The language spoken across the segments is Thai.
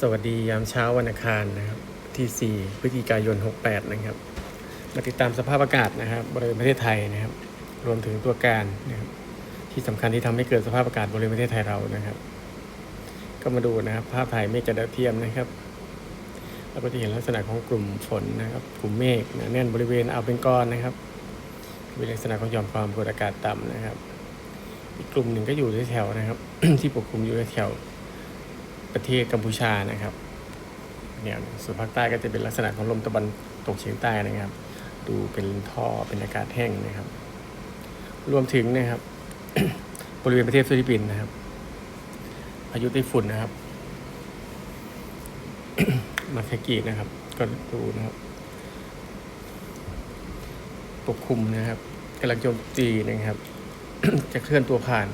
สวัสดียามเช้าวันอังคารนะครับที่ 4 พฤศจิกายน 68 นะครับ มาติดตามสภาพอากาศนะครับบริเวณประเทศไทยนะครับ รวมถึงตัวการนะครับที่สำคัญที่ทำให้เกิดสภาพอากาศบริเวณประเทศไทยเรานะครับ ก็มาดูนะครับ ภาพถ่ายเมฆจากดาวเทียมนะครับเราก็จะเห็นลักษณะของกลุ่มฝนนะครับ กลุ่มเมฆนาแน่นบริเวณอ่าวเบงกอลนะครับเป็นลักษณะของหย่อมความกดอากาศต่ำนะครับ อีกกลุ่มหนึ่งก็อยู่แถวๆนะครับ ที่ปกคลุมอยู่แถว ประเทศกัมพูชานะครับเนี่ยส่วนภาคใต้ก็จะเป็นลักษณะของลมตะวันตกเฉียงใต้นะครับ ดูเป็นท่อเป็นอากาศแห้งนะครับ รวมถึงนะครับ บริเวณประเทศฟิลิปปินส์นะครับพายุไต้ฝุ่นนะครับ มาคากินะครับ ก็ดูนะครับปกคลุมนะครับกำลังโจมตีนะครับ จะเคลื่อนตัวผ่าน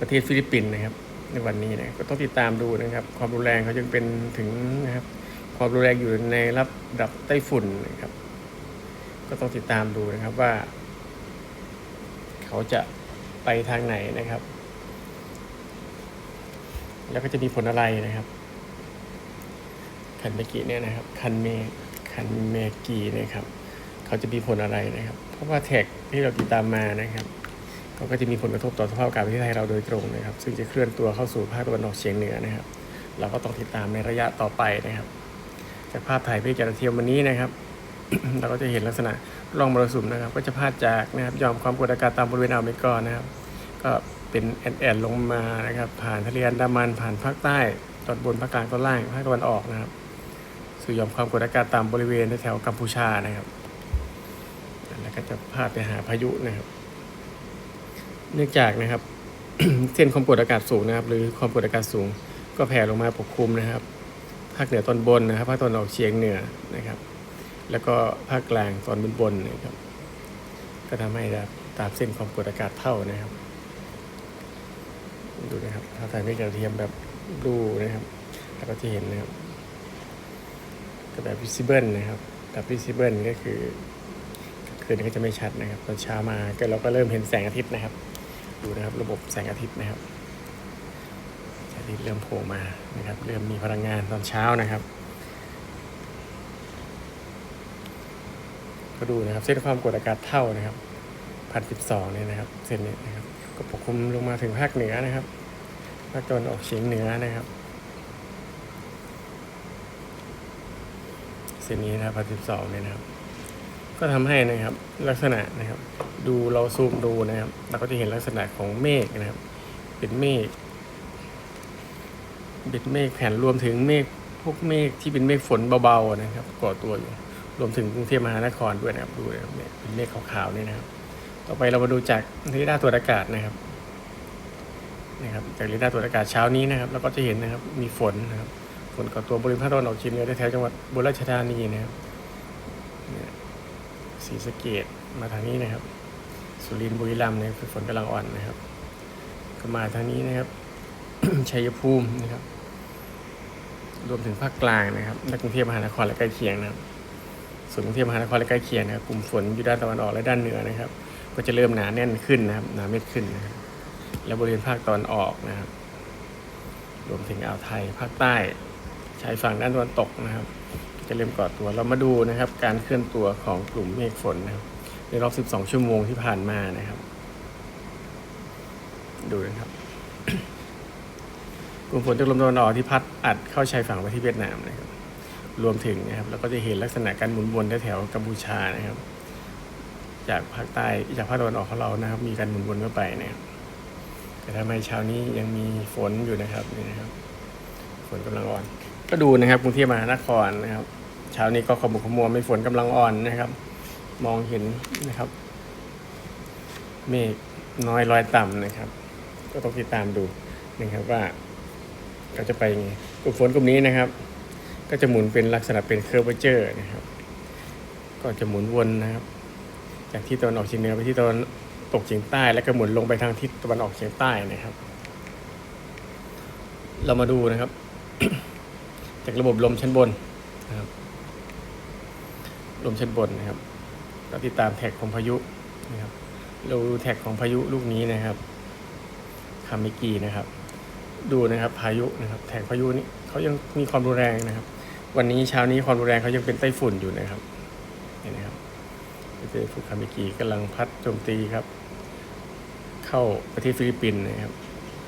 ประเทศฟิลิปปินส์นะครับ ในวันนี้นะก็ต้องติดตามดูนะครับ ความรุนแรงเขายังเป็นถึงนะครับ ความรุนแรงอยู่ในระดับไต้ฝุ่นนะครับ ก็ต้องติดตามดูนะครับว่า เขาจะไปทางไหนนะครับ แล้วก็จะมีผลอะไรนะครับ คันเมกีเนี่ยนะครับ คันเมคันเมกีนะครับ เขาจะมีผลอะไรนะครับ เพราะว่าแท็กที่เราติดตามมานะครับ ก็จะมีผลกระทบต่อสภาพอากาศประเทศไทยเราโดยตรงนะครับ ซึ่งจะเคลื่อนตัวเข้าสู่ภาคตะวันออกเฉียงเหนือนะครับ เราก็ต้องติดตามในระยะต่อไปนะครับ จากภาพถ่ายเมฆจากดาเทียมวันนี้นะครับ เราก็จะเห็นลักษณะร่องมรสุมนะครับ ก็จะพาดจากนะครับยอมความกดอากาศต่ำบริเวณอ่าวเบงกอลนะครับ ก็เป็นแอนแอนลงมานะครับ ผ่านทะเลอันดามันผ่านภาคใต้ตอนบนภาคกลางตอนล่างภาคตะวันออกนะครับสู่ยอมความกดอากาศต่ำบริเวณแถวกัมพูชานะครับ แล้วก็จะพาดไปหาพายุนะครับ เนื่องจากนะครับ เส้นความกดอากาศสูงนะครับ หรือความกดอากาศสูง ก็แผ่ลงมาปกคลุมนะครับภาคเหนือตอนบนนะครับภาคตอนออกเฉียงเหนือนะครับ แล้วก็ภาคกลางตอนบนบนนะครับ ก็ทำให้แบบตามเส้นความกดอากาศเท่านะครับ ดูนะครับถ้าถ่ายไม่กระเทียมแบบดูนะครับแล้วก็จะเห็นนะครับก็แบบ visible นะครับแบบ visible ก็คือคืนก็จะไม่ชัดนะครับตอนเช้ามาก็เราก็เริ่มเห็นแสงอาทิตย์นะครับ ดูนะครับ ระบบแสงอาทิตย์นะครับแสงอาทิตย์เริ่มโผล่มานะครับ เริ่มมีพลังงานตอนเช้านะครับ ก็ดูนะครับ เส้นความกดอากาศเท่านะครับพันสิบสองเนี่ยนะครับ เส้นนี้นะครับ ก็ปกคลุมลงมาถึงภาคเหนือนะครับภาคตะวันออกเฉียงเหนือนะครับเส้นนี้นะครับพันสิบสองเนี่ยนะครับ ก็ทำให้นะครับลักษณะนะครับ ดูเราซูมดูนะครับ เราก็จะเห็นลักษณะของเมฆนะครับ เป็นเมฆเป็นเมฆแผ่นรวมถึงเมฆพวกเมฆที่เป็นเมฆฝนเบาๆนะครับก่อตัวอยู่รวมถึงกรุงเทพมหานครด้วยนะครับดูนะครับเนี่ยเป็นเมฆขาวๆนี่นะครับ ต่อไปเรามาดูจากเรดาร์ตรวจอากาศนะครับนะครับจากเรดาร์ตรวจอากาศเช้านี้นะครับเราก็จะเห็นนะครับมีฝนนะครับฝนก่อตัวบริเวณภาคตะวันออกเฉียงเหนือแถวจังหวัดบุรีรัมย์ธานีนะครับ ศรีสะเกดมาทางนี้นะครับ สุรินทร์บุรีรัมย์เนี่ยฝนกำลังอ่อนนะครับ ก็มาทางนี้นะครับชัยภูมินะครับ รวมถึงภาคกลางนะครับและกรุงเทพมหานครและใกล้เคียงนะครับส่วนกรุงเทพมหานครและใกล้เคียงนะครับกลุ่มฝนอยู่ด้านตะวันออกและด้านเหนือนะครับ ก็จะเริ่มหนาแน่นขึ้นนะครับหนาเม็ดขึ้นนะครับและบริเวณภาคตอนออกนะครับ รวมถึงอ่าวไทยภาคใต้ชายฝั่งด้านตะวันตกนะครับ จะเริ่มก่อตัว เรามาดูนะครับการเคลื่อนตัวของกลุ่มเมฆฝนนะครับในรอบ 12 ชั่วโมงที่ผ่านมานะครับ ดูนะครับ กลุ่มฝนจากลมตะวันออกที่พัดอัดเข้าชายฝั่งไปที่เวียดนามนะครับ รวมถึงนะครับเราก็จะเห็นลักษณะการหมุนวนแถวกัมพูชานะครับ จากภาคใต้จากภาคตะวันออกของเรานะครับ มีการหมุนวนเข้าไปนะครับแต่ทำไมเช้านี้ยังมีฝนอยู่นะครับนี่นะครับ ฝนกำลังอ่อน ก็ดูนะครับกรุงเทพมหานครนะครับ เช้านี้ก็ขมุกขมัวไม่ฝนกำลังอ่อนนะครับ มองเห็นนะครับ เมฆน้อยลอยต่ำนะครับ ก็ต้องติดตามดูนะครับว่าเขาจะไปไงกลุ่มฝนกลุ่มนี้นะครับ ก็จะหมุนเป็นลักษณะเป็นเคอร์เวเจอร์นะครับ ก็จะหมุนวนนะครับ จากที่ตะวันออกเฉียงเหนือไปที่ตะวันตกเฉียงใต้ แล้วก็หมุนลงไปทางทิศตะวันออกเฉียงใต้นะครับ เรามาดูนะครับ จากระบบลมชั้นบนนะครับ ลมชั้นบนนะครับเราติดตามแท็กของพายุนะครับเราดูแท็กของพายุลูกนี้นะครับคามิกีนะครับ ดูนะครับพายุนะครับแถงพายุนี้เขายังมีความรุนแรงนะครับ วันนี้เช้านี้ความรุนแรงเขายังเป็นไต้ฝุ่นอยู่นะครับเห็นไหมครับเจฟุคามิกิกำลังพัดโจมตีครับ เข้าประเทศฟิลิปปินส์นะครับ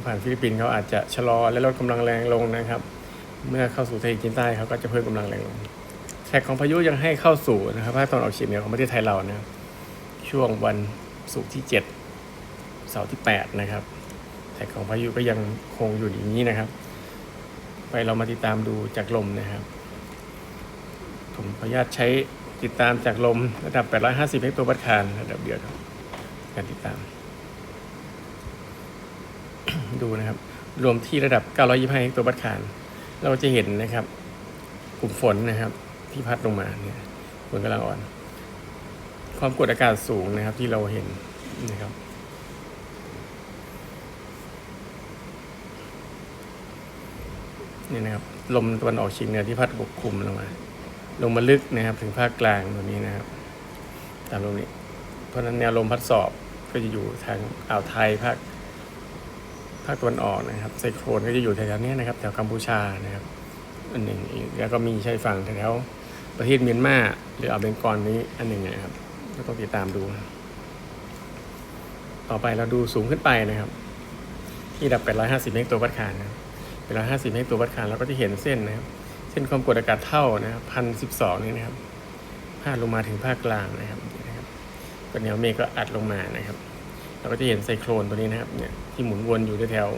ผ่านฟิลิปปินส์เขาอาจจะชะลอและลดกำลังแรงลงนะครับ เมื่อเข้าสู่ทะเลจีนใต้เขาก็จะเพิ่มกำลังแรงลง แท็กของพายุยังให้เข้าสู่นะครับภาคตะวันออกเฉียงเหนือของประเทศไทยเรานะช่วงวันศุกร์ที่ 7 เสาร์ที่ 8 นะครับ แท็กของพายุก็ยังคงอยู่อย่างนี้นะครับ ไปเรามาติดตามดูจากลมนะครับ ผมขออนุญาตใช้ติดตามจากลมระดับ 850 เฮกโตปาสคาลระดับเดียวครับการติดตาม ดูนะครับ รวมที่ระดับ 925 เฮกโตปาสคาลเราจะเห็นนะครับ กลุ่มฝนนะครับ ที่พัดลงมาเนี่ยฝนกำลังอ่อน ความกดอากาศสูงนะครับที่เราเห็นนะครับนี่นะครับลมตะวันออกเฉียงเหนือที่พัดปกคลุมลงมา ลงมาลึกนะครับ ถึงภาคกลางตรงนี้นะครับ ตามลมนี้ เพราะฉะนั้นแนวลมพัดสอบก็จะอยู่ทางอ่าวไทยภาคภาคตะวันออกนะครับไซโครนก็จะอยู่แถวๆนี้นะครับ แถวกัมพูชานะครับ อันหนึ่งอีกแล้วก็มีชายฝั่งแถว ประเทศเมียนมาหรืออ่าวเบงกอลนี้อันหนึ่งนะครับก็ต้องติดตามดู ต่อไปเราดูสูงขึ้นไปนะครับ ที่ระดับ 850 เมกตัววัดคานนะ850 เมกตัววัดคานเราก็จะเห็นเส้นนะครับ เส้นความกดอากาศเท่านะครับพันสิบสองนี่นะครับพาดลงมาถึงภาคกลางนะครับนะครับก็แนวเมฆก็อัดลงมานะครับ เราก็จะเห็นไซโครนตัวนี้นะครับเนี่ยที่หมุนวนอยู่แถว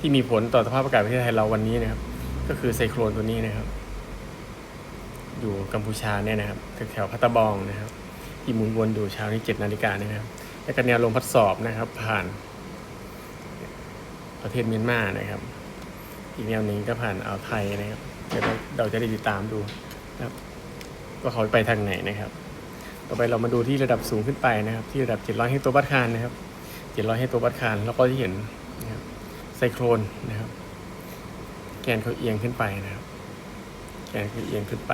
ที่มีผลต่อสภาพอากาศประเทศไทยเราวันนี้นะครับ ก็คือไซโครนตัวนี้นะครับ อยู่กัมพูชาเนี่ยนะครับแถวพัตตบองนะครับที่หมุนวนอยู่เช้านี้เจ็ดนาฬิกานะครับ และก็แนวลมพัดสอบนะครับ ผ่านประเทศเมียนมานะครับ อีกแนวหนึ่งก็ผ่านอ่าวไทยนะครับเดี๋ยวเราจะได้ติดตามดูนะครับว่าเขาไปทางไหนนะครับ ต่อไปเรามาดูที่ระดับสูงขึ้นไปนะครับ ที่ระดับ 700 เฮกโตปาสคาลนะครับ 700 เฮกโตปาสคาลแล้วก็ที่เห็นนะครับไซโครนนะครับ แกนเขาเอียงขึ้นไปนะครับ แกนเขาเอียงขึ้นไป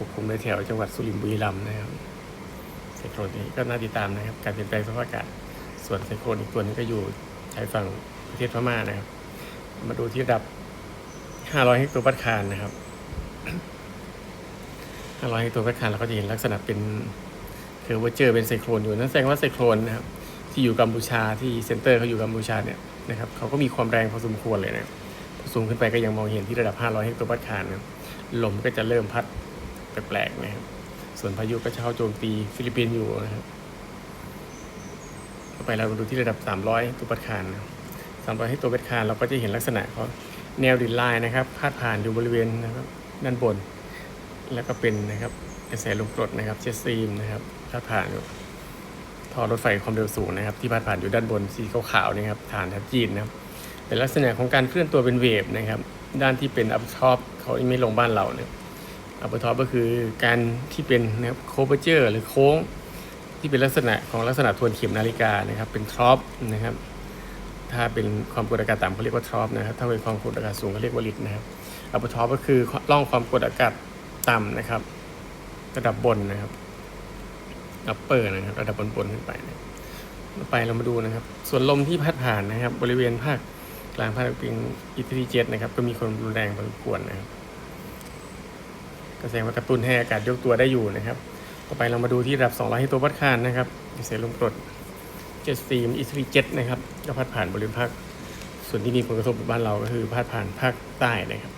ปกคลุมในแถวจังหวัดสุรินทร์บุรีรัมย์นะครับไซโครนนี้ก็น่าติดตามนะครับ การเปลี่ยนแปลงสภาพอากาศ ส่วนไซโครนอีกตัวนึงก็อยู่ชายฝั่งประเทศพม่านะครับ มาดูที่ระดับ 500เฮกโตปาสคาลนะครับ 500เฮกโตปาสคาลเราก็จะเห็นลักษณะเป็นเคอร์เวเจอเป็นไซโครนอยู่นั่นแสดงว่าไซโครนนะครับที่อยู่กัมพูชาที่เซ็นเตอร์เขาอยู่กัมพูชาเนี่ยนะครับเขาก็มีความแรงพอสมควรเลยนะสูงขึ้นไปก็ยังมองเห็นที่ระดับ 500 เฮกโตปาสคาลนะลมก็จะเริ่มพัด ปลกๆนะครับ ส่วนพายุก็เข้าโจมตีฟิลิปปินส์อยู่นะครับต่อไปเรามาดูที่ระดับ 300เฮกโตปาสคาลนะครับ300เฮกโตปาสคาลเราก็จะเห็นลักษณะเขาแนวดินไลน์นะครับ พาดผ่านอยู่บริเวณนะครับด้านบน แล้วก็เป็นนะครับกระแสลมกรดนะครับเจสตรีมนะครับพาดผ่านอยู่ท่อรถไฟความเร็วสูงนะครับ ที่พาดผ่านอยู่ด้านบนสีขาวๆนี่ครับฐานทับจีนนะครับเป็นลักษณะของการเคลื่อนตัวเป็นเวฟนะครับ ด้านที่เป็นอัพท็อปเขาไม่ลงบ้านเราเนี่ย อัพท็อปก็คือการที่เป็นนะครับโคเปอร์เจอร์หรือโค้งที่เป็นลักษณะของลักษณะทวนเข็มนาฬิกานะครับ เป็นทรอปนะครับ ถ้าเป็นความกดอากาศต่ำเขาเรียกว่าทรอปนะครับ ถ้าเป็นความกดอากาศสูงเขาเรียกว่าลิดนะครับอัพท็อปก็คือร่องความกดอากาศต่ำนะครับ ระดับบนนะครับอัปเปอร์นะครับ ระดับบนบนขึ้นไปนะไปเรามาดูนะครับ ส่วนลมที่พัดผ่านนะครับ บริเวณภาคกลางภาคตะวันออกอิตาลีเจ็ตนะครับ ก็มีความรุนแรงพอสมควรนะครับ ก็แสดงว่ากระตุ้นให้อากาศยกตัวได้อยู่นะครับ ต่อไปเรามาดูที่ระดับ 200ฮิโตวัตคานนะครับกระแสลมกรดเจ็ตสตรีมอิตาลีเจ็ตนะครับก็พัดผ่านบริเวณภาคส่วนที่มีผลกระทบกับบ้านเราก็คือพัดผ่านภาคใต้นะครับ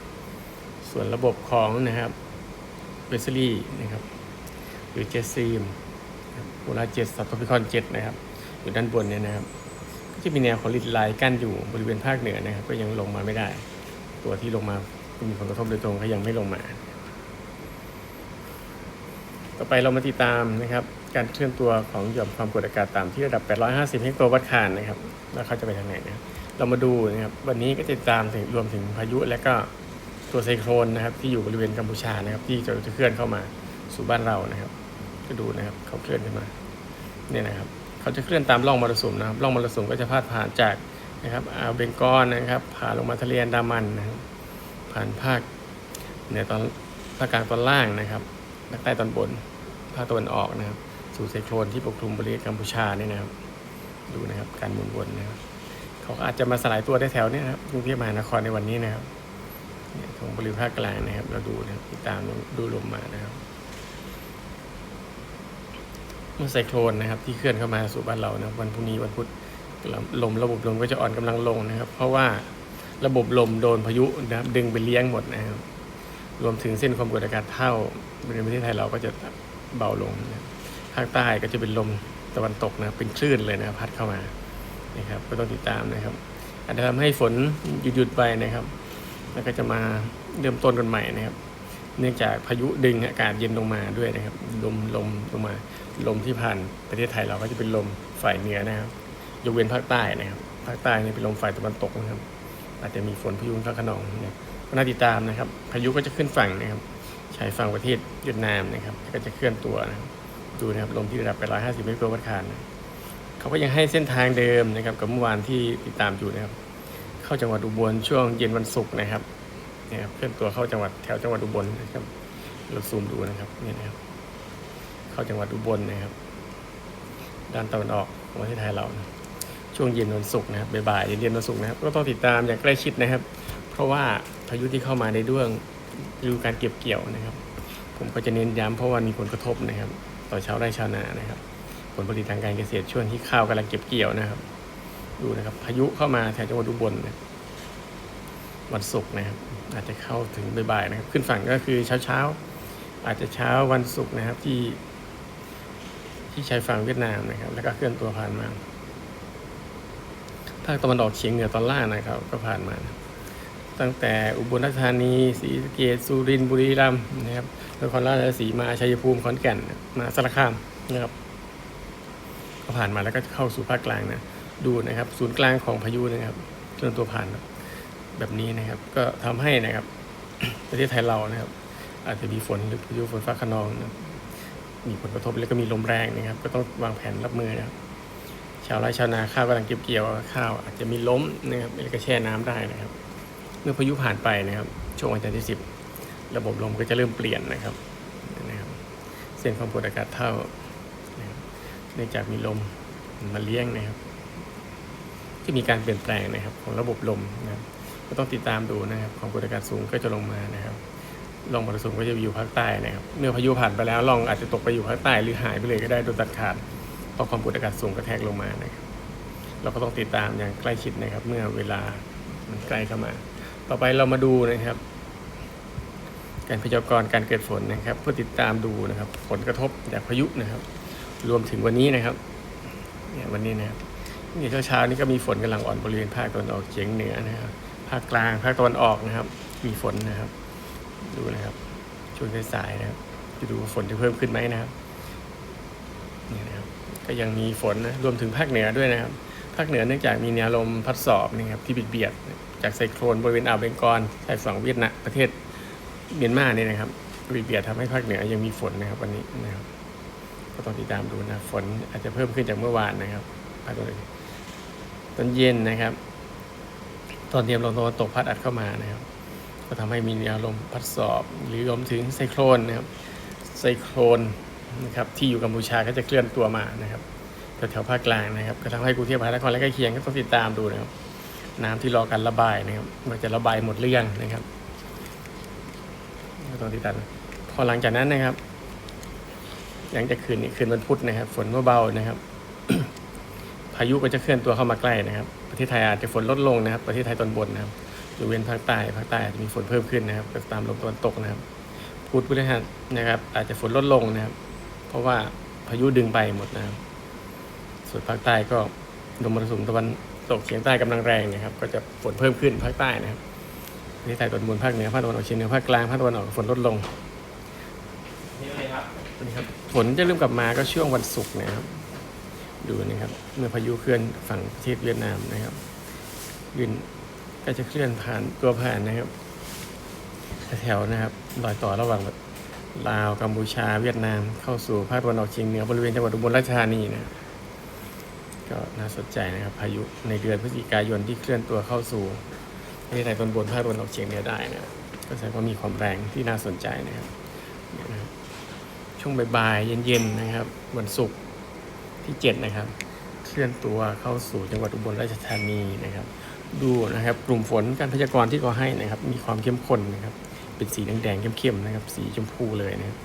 ส่วนระบบของนะครับเบสซีนะครับหรือเจตซีมโพลาเจ็ตซับทอปิคอนเจ็ตนะครับ อยู่ด้านบนเนี่ยนะครับ ก็จะมีแนวของลิดไลน์กั้นอยู่บริเวณภาคเหนือนะครับ ก็ยังลงมาไม่ได้ ตัวที่ลงมาก็มีผลกระทบโดยตรงก็ยังไม่ลงมา ต่อไปเรามาติดตามนะครับการเคลื่อนตัวของหย่อมความกดอากาศต่ำที่ระดับ 850 เฮกโตวัตคานนะครับแล้วเขาจะไปทางไหนนะครับเรามาดูนะครับวันนี้ก็จะติดตามถึงรวมถึงพายุและก็ตัวไซโครนนะครับที่อยู่บริเวณกัมพูชานะครับที่จะจะเคลื่อนเข้ามาสู่บ้านเรานะครับก็ดูนะครับเขาเคลื่อนขึ้นมาเนี่ยนะครับเขาจะเคลื่อนตามร่องมรสุมนะครับร่องมรสุมก็จะพาดผ่านจากนะครับอ่าวเบงกอลนะครับผ่านลงมาทะเลอันดามันนะครับผ่านภาคเหนือตอนภาคกลางตอนล่างนะครับภาคใต้ตอนบน ภาคตะวันออกนะครับ สู่ไซโครนที่ปกคลุมบริเวณกัมพูชาเนี่ยนะครับ ดูนะครับการหมุนวนนะครับเขาอาจจะมาสลายตัวได้แถวเนี้ยนะครับกรุงเทพมหานครในวันนี้นะครับเนี่ยของบริเวณภาคกลางนะครับ เราดูนะครับติดตามดูลมมานะครับเมื่อไซโครนนะครับ ที่เคลื่อนเข้ามาสู่บ้านเรานะครับวันพรุ่งนี้วันพุธลมระบบลมก็จะอ่อนกำลังลงนะครับ เพราะว่าระบบลมโดนพายุนะครับ ดึงไปเลี้ยงหมดนะครับ รวมถึงเส้นความกดอากาศเท่าในประเทศไทยเราก็จะ เบาลงภาคใต้ก็จะเป็นลมตะวันตกนะเป็นคลื่นเลยนะพัดเข้ามานะครับ ก็ต้องติดตามนะครับ อาจจะทำให้ฝนหยุดหยุดๆไปนะครับ แล้วก็จะมาเริ่มต้นกันใหม่นะครับ เนื่องจากพายุดึงอากาศเย็นลงมาด้วยนะครับ ลมลมลงมา ลมที่ผ่านประเทศไทยเราก็จะเป็นลมฝ่ายเหนือนะครับ ยกเว้นภาคใต้นะครับ ภาคใต้นี่เป็นลมฝ่ายตะวันตกนะครับ อาจจะมีฝนพายุฟ้าขนองนะน่าติดตามนะครับ พายุก็จะขึ้นฝั่งนะครับายฝั่งประเทศเวียดนามนะครับ ก็จะเคลื่อนตัวนะครับดูนะครับลมที่ระดับไป 150 เมตรต่อวัตคานนะเขาก็ยังให้เส้นทางเดิมนะครับกับเมื่อวานที่ติดตามอยู่นะครับ เข้าจังหวัดอุบลช่วงเย็นวันศุกร์นะครับเนี่ยครับเคลื่อนตัวเข้าจังหวัดแถวจังหวัดอุบลนะครับเราซูมดูนะครับนี่นะครับ เข้าจังหวัดอุบลนะครับ ด้านตะวันออกของประเทศไทยเรานะช่วงเย็นวันศุกร์นะครับบ่ายๆเย็นๆวันศุกร์นะครับ ก็ต้องติดตามอย่างใกล้ชิดนะครับ เพราะว่าพายุที่เข้ามาในด้วง ฤดูการเก็บเกี่ยวนะครับ ผมก็จะเน้นย้ำเพราะว่ามีผลกระทบนะครับ ต่อชาวไร่ชาวนานะครับ ผลผลิตทางการเกษตรช่วงที่ข้าวกำลังเก็บเกี่ยวนะครับ ดูนะครับ พายุเข้ามาแถวจังหวัดอุบลนะวันศุกร์นะครับ อาจจะเข้าถึงบ่ายๆนะครับ ขึ้นฝั่งก็คือเช้าๆอาจจะเช้าวันศุกร์นะครับที่ ที่ชายฝั่งเวียดนามนะครับ แล้วก็เคลื่อนตัวผ่านมาภาคตะวันออกเฉียงเหนือตอนล่างนะครับ ก็ผ่านมานะ ตั้งแต่อุบลราชธานีศรีสะเกษสุรินทร์บุรีรัมย์นะครับนครราชสีมาชัยภูมิขอนแก่นมาสารคามนะครับก็ผ่านมาแล้วก็เข้าสู่ภาคกลางนะดูนะครับ ศูนย์กลางของพายุนะครับเคลื่อนตัวผ่านแบบนี้นะครับ ก็ทำให้นะครับ ประเทศไทยเรานะครับ อาจจะมีฝนหรือพายุฝนฟ้าขนองนะมีผลกระทบแล้วก็มีลมแรงนะครับ ก็ต้องวางแผนรับมือนะครับ ชาวไร่ชาวนาข้าวกำลังเก็บเกี่ยวข้าวอาจจะมีล้มนะครับแล้วก็แช่น้ำได้นะครับ เมื่อพายุผ่านไปนะครับ ช่วงวันจันทร์ที่สิบระบบลมก็จะเริ่มเปลี่ยนนะครับนะครับ เส้นความกดอากาศเท่านะครับเนื่องจากมีลมมาเลี้ยงนะครับ ที่มีการเปลี่ยนแปลงนะครับ ของระบบลมนะครับก็ต้องติดตามดูนะครับ ความกดอากาศสูงก็จะลงมานะครับลองมรสุมก็จะอยู่ภาคใต้นะครับเมื่อพายุผ่านไปแล้วลองอาจจะตกไปอยู่ภาคใต้หรือหายไปเลยก็ได้โดยตัดขาดเพราะความกดอากาศสูงกระแทกลงมานะครับ เราก็ต้องติดตามอย่างใกล้ชิดนะครับ เมื่อเวลามันใกล้เข้ามา ต่อไปเรามาดูนะครับ การพยากรณ์การเกิดฝนนะครับ เพื่อติดตามดูนะครับ ผลกระทบจากพายุนะครับ รวมถึงวันนี้นะครับเนี่ยวันนี้นะครับนี่เช้าๆนี้ก็มีฝนกำลังอ่อนบริเวณภาคตะวันออกเฉียงเหนือนะครับ ภาคกลางภาคตะวันออกนะครับ มีฝนนะครับ ดูนะครับช่วงสายๆนะครับ จะดูว่าฝนจะเพิ่มขึ้นไหมนะครับนี่นะครับ ก็ยังมีฝนนะรวมถึงภาคเหนือด้วยนะครับ ภาคเหนือเนื่องจากมีแนวลมพัดสอบนะครับที่ปิดเบียดจากไซโครนบริเวณอ่าวเบงกอลชายฝั่งเวียดนามประเทศเมียนมาเนี่ยนะครับปิดเบียดๆทำให้ภาคเหนือยังมีฝนนะครับวันนี้นะครับก็ต้องติดตามดูนะฝนอาจจะเพิ่มขึ้นจากเมื่อวานนะครับภาคตะวันออตอนเย็นนะครับ ตอนเตรียมลมตะวันตกพัดอัดเข้ามานะครับ ก็ทำให้มีแนวลมพัดสอบหรือรวมถึงไซโครนนะครับไซโครนนะครับที่อยู่กัมพูชาก็จะเคลื่อนตัวมานะครับ แถวภาคกลางนะครับก็ทำให้กรุงเทพมหานครและใกล้เคียงก็ต้องติดตามดูนะครับ น้ำที่รอการระบายนะครับมันจะระบายหมดหรือยังนะครับต้องติดตามพอหลังจากนั้นนะครับ หลังจากคืนนี้คืนวันพุธนะครับ ฝนเบาๆนะครับ พายุก็จะเคลื่อนตัวเข้ามาใกล้นะครับ ประเทศไทยอาจจะฝนลดลงนะครับ ประเทศไทยตอนบนนะครับยกเว้นภาคใต้ภาคใต้อาจจะมีฝนเพิ่มขึ้นนะครับตามลมตะวันตกนะครับพุธพฤหัสนะครับ อาจจะฝนลดลงนะครับ เพราะว่าพายุดึงไปหมดนะครับ ส่วนภาคใต้ก็ลมมรสุมตะวันตกเฉียงใต้กำลังแรงนะครับ ก็จะฝนเพิ่มขึ้นภาคใต้นะครับประเทศไทยตอนบนภาคเหนือภาคตะวันออกเฉียงเหนือภาคกลางภาคตะวันออกฝนลดลงนี่เลยครับนะครับฝนจะเริ่มกลับมาก็ช่วงวันศุกร์นะครับ ดูนะครับ เมื่อพายุเคลื่อนฝั่งประเทศเวียดนามนะครับยืนก็จะเคลื่อนผ่านตัวผ่านนะครับแถวๆนะครับรอยต่อระหว่างลาวกัมพูชาเวียดนาม เข้าสู่ภาคตะวันออกเฉียงเหนือบริเวณจังหวัดอุบลราชธานีนะครับ ก็น่าสนใจนะครับพายุในเดือนพฤศจิกายนที่เคลื่อนตัวเข้าสู่ประเทศไทยตอนบนภาคตะวันออกเฉียงเหนือได้นะก็แสดงว่ามีความแรงที่น่าสนใจนะครับช่วงบ่ายเย็นๆนะครับ วันศุกร์ที่ 7 นะครับ เคลื่อนตัวเข้าสู่จังหวัดอุบลราชธานีนะครับ ดูนะครับกลุ่มฝนการพยากรณ์ที่เขาให้นะครับ มีความเข้มข้นนะครับ เป็นสีแดงๆเข้มๆนะครับ สีชมพูเลยนะครับ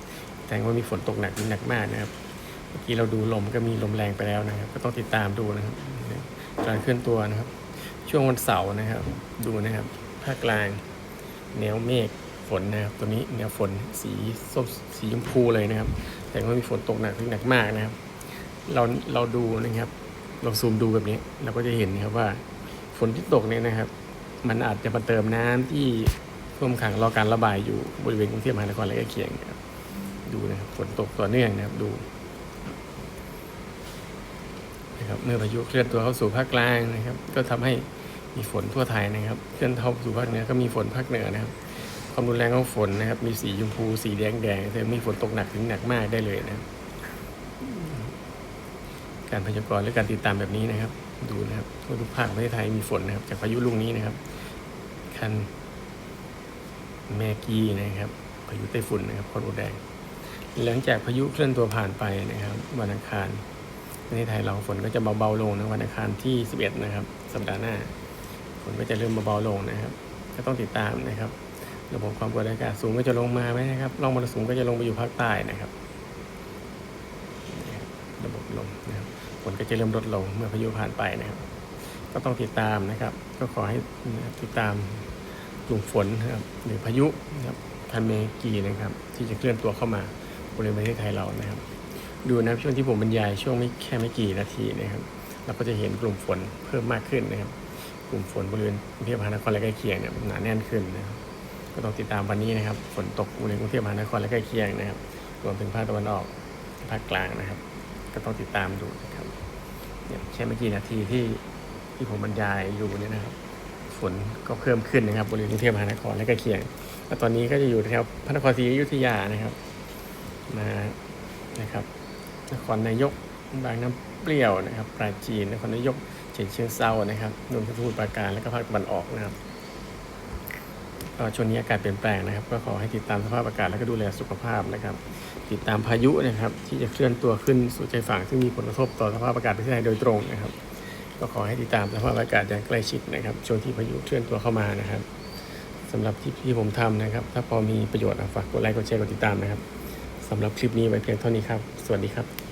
แสดงว่ามีฝนตกหนักหนักมากนะครับ เมื่อกี้เราดูลมก็มีลมแรงไปแล้วนะครับ ก็ต้องติดตามดูนะครับการเคลื่อนตัวนะครับ ช่วงวันเสาร์นะครับ ดูนะครับภาคกลาง แนวเมฆฝนนะครับ ตัวนี้แนวฝนสีส้มสีชมพูเลยนะครับ แต่ว่มีฝนตกหนักถึงหนักมากนะครับ เราเราดูนะครับ เราซูมดูแบบนี้เราก็จะเห็นนะครับว่าฝนที่ตกเนี่ยนะครับ มันอาจจะมาเติมน้ำที่ท่วมขังรอการระบายอยู่บริเวณกรุงเทพมหานครและใกล้เคียงนะครับ ดูนะครับฝนตกต่อเนื่องนะครับดู นะครับเมื่อพายุเคลื่อนตัวเข้าสู่ภาคกลางนะครับ ก็ทำให้มีฝนทั่วไทยนะครับ เคลื่อนเข้าสู่ภาคเหนือก็มีฝนภาคเหนือนะครับ ความรุนแรงของฝนนะครับ มีสีชมพูสีแดงแดงแต่มีฝนตกหนักถึงหนักมากได้เลยนะครับ การพยากรณ์หรือการติดตามแบบนี้นะครับ ดูนะครับทั่วทุกภาคประเทศไทยมีฝนนะครับ จากพายุลูกนี้นะครับ คันแมกีนะครับพายุไต้ฝุ่นนะครับคอนโดแดง หลังจากพายุเคลื่อนตัวผ่านไปนะครับ วันอังคาร ประเทศไทยเราฝนก็จะเบาๆลงนะวันอังคารที่ 11 นะครับ สัปดาห์หน้า ฝนก็จะเริ่มเบาๆลงนะครับ ก็ต้องติดตามนะครับ ระบบความกดอากาศสูงก็จะลงมาไหมนะครับร่องมรสุมก็จะลงไปอยู่ภาคใต้นะครับ ระบบลมนะครับฝนก็จะเริ่มลดลงเมื่อพายุผ่านไปนะครับ ก็ต้องติดตามนะครับ ก็ขอให้ติดตามกลุ่มฝนนะครับหรือพายุนะครับคันเมกีนะครับ ที่จะเคลื่อนตัวเข้ามาบริเวณประเทศไทยเรานะครับ ดูนะช่วงที่ผมบรรยายช่วงไม่แค่ไม่กี่นาทีนะครับเราก็จะเห็นกลุ่มฝนเพิ่มมากขึ้นนะครับ กลุ่มฝนบริเวณกรุงเทพมหานครและใกล้เคียงเนี่ยหนาแน่นขึ้นนะครับก็ต้องติดตามวันนี้นะครับฝนตกบริเวณกรุงเทพมหานครและใกล้เคียงนะครับรวมถึงภาคตะวันออกภาคกลางนะครับ ก็ต้องติดตามดูนะครับเนี่ยแค่ไม่กี่นาทีที่ที่ผมบรรยายอยู่เนี่ยนะครับฝนก็เพิ่มขึ้นนะครับบริเวณกรุงเทพมหานครและใกล้เคียงแล้วตอนนี้ก็จะอยู่แถวพระนครศรีอยุธยานะครับมานะครับ นครนายกบางน้ำเปรี้ยวนะครับปราจีนนครนายกเชียงเชียงเซานะครับนนทบุรีปราการและก็ภาคตะวันออกนะครับก็ช่วงนี้อากาศเปลี่ยนแปลงนะครับ ก็ขอให้ติดตามสภาพอากาศและก็ดูแลสุขภาพนะครับ ติดตามพายุนะครับ ที่จะเคลื่อนตัวขึ้นสู่ชายฝั่งซึ่งมีผลกระทบต่อสภาพอากาศประเทศไทยโดยตรงนะครับ ก็ขอให้ติดตามสภาพอากาศอย่างใกล้ชิดนะครับ ช่วงที่พายุเคลื่อนตัวเข้ามานะครับสำหรับที่ที่ผมทำนะครับ ถ้าพอมีประโยชน์ฝากกดไลค์กดแชร์กดติดตามนะครับ สำหรับคลิปนี้ไว้เพียงเท่านี้ครับ สวัสดีครับ